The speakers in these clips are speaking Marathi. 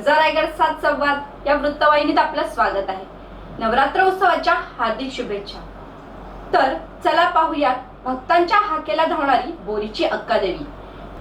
संवाद या वृत्तवाहिनीत आपलं स्वागत आहे. नवरात्र उत्सवाच्या हार्दिक शुभेच्छा. तर चला पाहूयात भक्तांच्या हाकेला धावणारी बोरीची अक्कादेवी.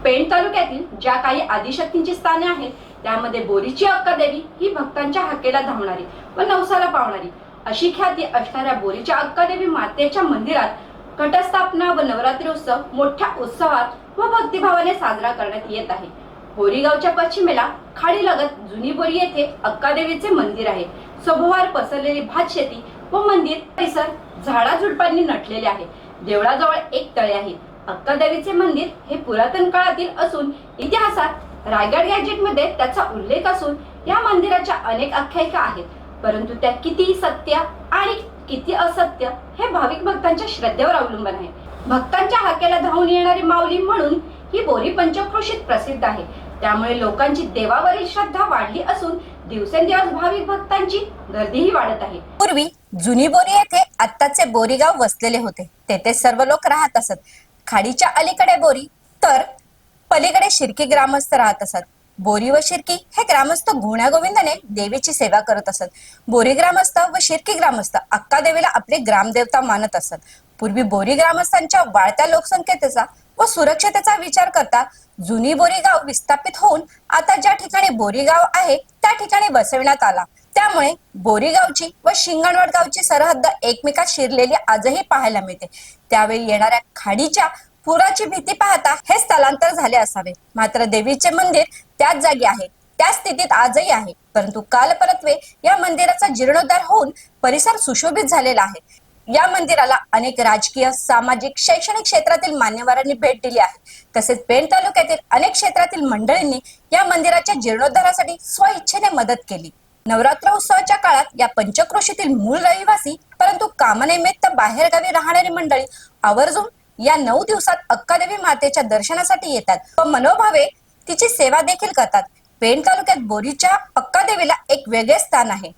पेण तालुक्यातील ज्या काही आदिशक्तींची स्थाने आहेत त्यामध्ये बोरीची अक्कादेवी ही भक्तांच्या हाकेला धावणारी व नवसाला पावणारी. अशी ख्याती असणाऱ्या बोरीच्या अक्कादेवी मातेच्या मंदिरात घटस्थापना व नवरात्री उत्सव मोठ्या उत्सवात व भक्तिभावाने साजरा करण्यात येत आहे. होरीगावच्या पश्चिमेला खाडी लगत जुनी बोरी येथे अक्कादेवीचे मंदिर आहे. सभोवार पसरलेली भात शेती व मंदिर परिसर झाडाझुडपांनी नटलेले आहे. देवळाजवळ एक तळे आहे. अक्कादेवीचे मंदिर हे पुरातन काळातील असून इतिहासात रायगड गॅजेटमध्ये त्याचा उल्लेख असून या मंदिराच्या अनेक आख्यायिका आहेत. परंतु त्या किती सत्य आणि किती असत्य हे भाविक भक्तांच्या श्रद्धेवर अवलंबून आहे. भक्तांच्या हाकेला धावून येणारी माऊली म्हणून ही बोरी पंचक्रोशीत प्रसिद्ध आहे. त्यामुळे लोकांची देवावरील श्रद्धा वाढली असून दिवसेंदिवस भाविक भक्तांची गर्दीही वाढत आहे. पूर्वी जुनी बोरी येथे आत्ताचे बोरीगाव वसलेले होते. तेथे सर्व लोक राहत असत. खाडीच्या अलीकडे बोरी तर पलीकडे शिर्की ग्रामस्थ राहत असत. बोरी व शिर्की हे ग्रामस्थ गुण्यागोविंदाने देवीची सेवा करत असत. बोरी ग्रामस्थ व शिर्की ग्रामस्थ अक्का देवीला आपले ग्रामदेवता मानत असत. पूर्वी बोरी ग्रामस्थांच्या वाढत्या लोकसंख्येचा व सुरक्षतेचा विचार करता जुनी बोरीगाव विस्थापित होऊन आता ज्या ठिकाणी बोरीगाव आहे त्या ठिकाणी बसविण्यात आला. त्यामुळे बोरीगावची व शिंगणवड गावची सरहद्द एकमेकात शिरलेली आजही पाहायला मिळते. त्यावेळी येणाऱ्या खाडीच्या पुराची भीती पाहता हे स्थलांतर झाले असावे. मात्र देवीचे मंदिर त्याच जागी आहे त्या स्थितीत आजही आहे. परंतु काल परत्वे या मंदिराचा जीर्णोद्धार होऊन परिसर सुशोभित झालेला आहे. या मंदिराला अनेक राजकीय सामाजिक शैक्षणिक क्षेत्रातील मान्यवरांनी भेट दिली आहे. तसेच पेण तालुक्यातील अनेक क्षेत्रातील मंडळींनी या मंदिराच्या जीर्णोद्धारासाठी स्वइच्छेने मदत केली. नवरात्र उत्सवाच्या काळात या पंचक्रोशीतील मूळ रहिवासी परंतु कामनिमित्त बाहेरगावी राहणारी मंडळी आवर्जून या नऊ दिवसात अक्कादेवी मातेच्या दर्शनासाठी येतात व मनोभावे तिची सेवा देखील करतात. पेण तालुक्यात बोरीच्या अक्कादेवीला एक वेगळे स्थान आहे.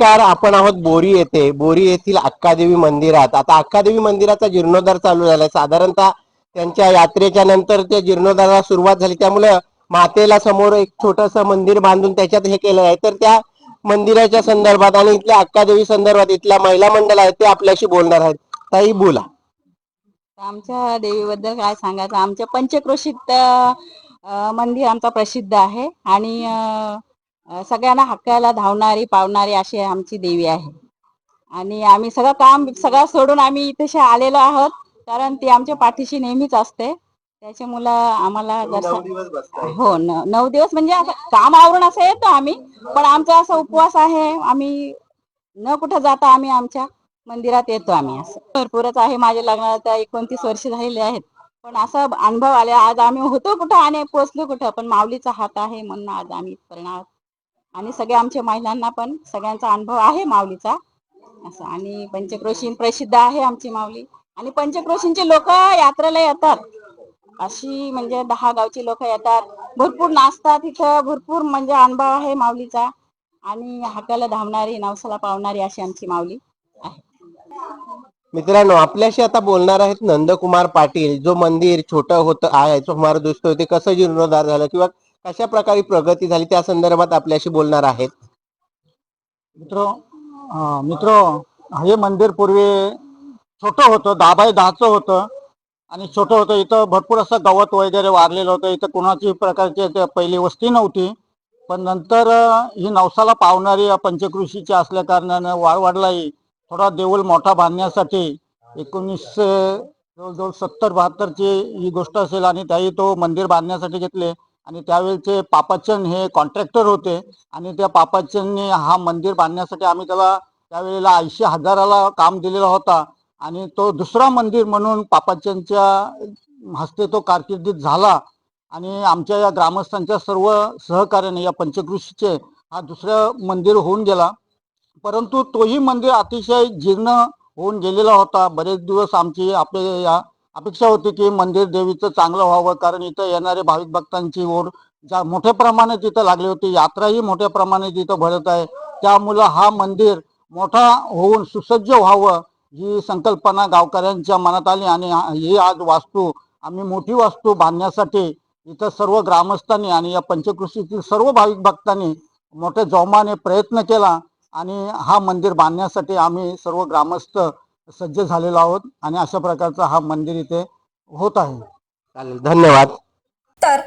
नमस्कार आपण आहोत बोरी येथे. बोरी येथील अक्कादेवी मंदिरात. आता अक्कादेवी मंदिराचा जीर्णोद्धार चालू झालाय. साधारणतः त्यांच्या यात्रेच्या नंतर त्या जीर्णोद्धाराला सुरुवात झाली. त्यामुळे मातेला समोर एक छोटस मंदिर बांधून त्याच्यात हे केलं आहे. तर त्या मंदिराच्या संदर्भात आणि इथल्या अक्कादेवी संदर्भात इथल्या महिला मंडळ आहेत ते आपल्याशी बोलणार आहेत. ताई बोला. आमच्या देवीबद्दल काय सांगायचं? आमच्या पंचक्रोशीत मंदिर आमचा प्रसिद्ध आहे. आणि सगळ्यांना हक्काला धावणारी पावणारी अशी आमची देवी आहे. आणि आम्ही सगळं काम सगळं सोडून आम्ही इथे आलेलो आहोत. कारण ती आमच्या पाठीशी नेहमीच असते. त्याच्यामुळं आम्हाला जसं हो न- नऊ दिवस म्हणजे काम आवरून असं येतो आम्ही. पण आमचा असा उपवास आहे आम्ही न कुठं जाता आम्ही आमच्या मंदिरात येतो आम्ही असं. भरपूरच आहे माझ्या लग्नाला एकोणतीस वर्ष झालेले आहेत. पण असा अनुभव आले आज आम्ही होतो कुठं आणि पोचलो कुठं पण माऊलीचा हात आहे म्हणून आज आम्ही आहोत. आणि सगळ्या आमच्या महिलांना पण सगळ्यांचा अनुभव आहे माऊलीचा. असं आणि पंचक्रोशीन प्रसिद्ध आहे आमची माऊली. आणि पंचक्रोशींची लोक यात्रेला येतात. अशी म्हणजे दहा गावची लोक येतात. भरपूर नाचतात इथं. भरपूर म्हणजे अनुभव आहे माऊलीचा. आणि हाकाला धावणारी नवसाला पावणारी अशी आमची माऊली आहे. मित्रांनो आपल्याशी आता बोलणार आहेत नंदकुमार पाटील. जो मंदिर छोटं होतं आहे सुमार दिसतोय होते. कसं जीर्णोद्धार झालं किंवा कशा प्रकारे प्रगती झाली त्या संदर्भात आपल्याशी बोलणार आहेत? मित्र मित्र हे मंदिर पूर्वी छोटं होतं दहा बाय दहाचं होतं. आणि छोटं होतं इथं भरपूर असं गवत वगैरे वाढलेलं होतं. इथं कोणाची प्रकारची पहिली वस्ती नव्हती. पण नंतर ही नवसाला पावणारी पंचकृषीची असल्या कारणानं वाढ वाढलाही थोडा देऊळ मोठा बांधण्यासाठी एकोणीसशे जवळजवळ सत्तर बहात्तरची ही गोष्ट असेल आणि त्याही तो मंदिर बांधण्यासाठी घेतले. आणि त्यावेळेचे पापाचंद हे कॉन्ट्रॅक्टर होते. आणि त्या पापाचंदने हा मंदिर बांधण्यासाठी आम्ही त्याला त्यावेळेला ऐंशी हजाराला काम दिलेला होता. आणि तो दुसरा मंदिर म्हणून पापाचंदच्या हस्ते तो कारकिर्दीत झाला. आणि आमच्या या ग्रामस्थांच्या सर्व सहकार्याने या पंचकृषीचे हा दुसरं मंदिर होऊन गेला. परंतु तोही मंदिर अतिशय जीर्ण होऊन गेलेला होता. बरेच दिवस आमची आपले या अपेक्षा होती की मंदिर देवीचं चांगलं व्हावं कारण इथं येणारे भाविक भक्तांची ओढ ज्या मोठ्या प्रमाणात तिथं लागली होती यात्राही मोठ्या प्रमाणात तिथं भरत आहे. त्यामुळं हा मंदिर मोठा होऊन सुसज्ज व्हावं ही संकल्पना गावकऱ्यांच्या मनात आली आणि ही आज वास्तू आम्ही मोठी वास्तू बांधण्यासाठी इथं सर्व ग्रामस्थांनी आणि या पंचकृषीतील सर्व भाविक भक्तांनी मोठ्या जोमाने प्रयत्न केला आणि हा मंदिर बांधण्यासाठी आम्ही सर्व ग्रामस्थ सज्ज झालेलो आहोत आणि अशा प्रकारचा हा मंदिर इथे होत आहे. चालेल धन्यवाद. तर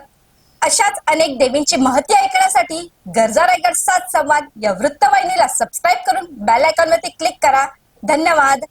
अशाच अनेक देवींची महती ऐकण्यासाठी गरजा रायगड सात संवाद या वृत्तवाहिनीला सबस्क्राईब करून बेल आयकॉनवरती क्लिक करा. धन्यवाद.